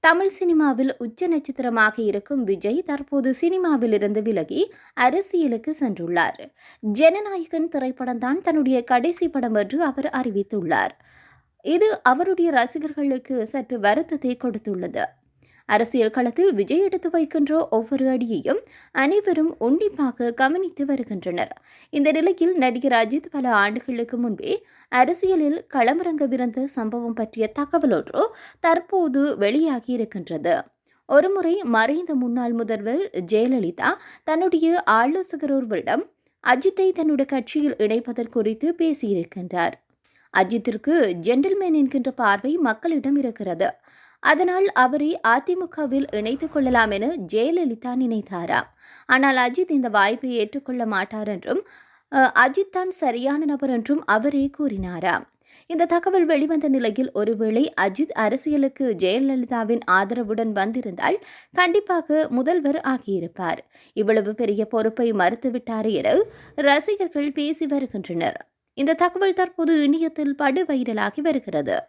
தமிழ் சினிமாவில் உச்ச நட்சத்திரமாக இருக்கும் விஜய் தற்போது சினிமாவில் இருந்து விலகி அரசியலுக்கு சென்றுள்ளார். ஜனநாயகன் திரைப்படம்தான் தன்னுடைய கடைசி படம் என்று அவர் அறிவித்துள்ளார். இது அவருடைய ரசிகர்களுக்கு சற்று வருத்தத்தை கொடுத்துள்ளது. அரசியல் களத்தில் விஜய் எடுத்து வைக்கின்ற ஒவ்வொரு அடியையும் அனைவரும் உன்னிப்பாக கவனித்து வருகின்றனர். இந்த நிலையில் நடிகர் அஜித் பல ஆண்டுகளுக்கு முன்பே அரசியலில் களமிறங்கவிருந்த சம்பவம் பற்றிய தகவல் ஒன்று தற்போது வெளியாகி இருக்கின்றது. ஒருமுறை மறைந்த முன்னாள் முதல்வர் ஜெயலலிதா தன்னுடைய ஆலோசகர் ஒருவரிடம் அஜித்தை தன்னுடைய கட்சியில் இணைப்பதற்கு குறித்து பேசியிருக்கின்றார். அஜித்திற்கு ஜென்டில்மேன் என்கின்ற பார்வை மக்களிடம் இருக்கிறது. அதனால் அவரை அதிமுகவில் இணைத்துக் கொள்ளலாம் என ஜெயலலிதா நினைத்தாராம் ஆனால் அஜித் இந்த வாய்ப்பை ஏற்றுக்கொள்ள மாட்டார் என்றும் அஜித் தான் சரியான நபர் என்றும் அவரே கூறினாராம் இந்த தகவல் வெளிவந்த நிலையில் ஒருவேளை அஜித் அரசியலுக்கு ஜெயலலிதாவின் ஆதரவுடன் வந்திருந்தால் கண்டிப்பாக முதல்வர் ஆகியிருப்பார். இவ்வளவு பெரிய பொறுப்பை மறுத்துவிட்டார் என ரசிகர்கள் பேசி வருகின்றனர். இந்த தகவல் தற்போது இணையத்தில் படு வைரலாகி வருகிறது.